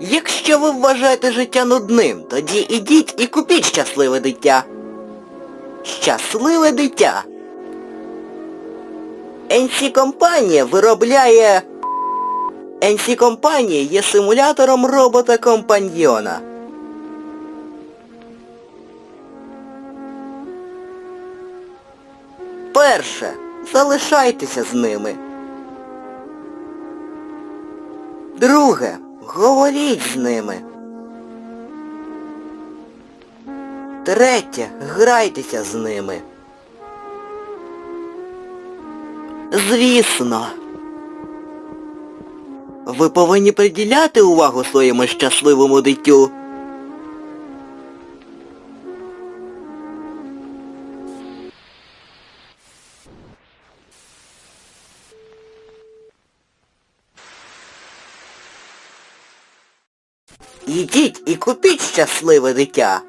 Якщо ви вважаєте життя нудним, тоді ідіть і купіть щасливе дитя. Щасливе дитя. NC компанія виробляє... NC компанія є симулятором робота-компаньйона. Перше. Залишайтеся з ними. Друге. Говоріть з ними. Третє. Грайтеся з ними. Звісно. Ви повинні приділяти увагу своєму щасливому дитю. Ідіть і купіть щасливе дитя.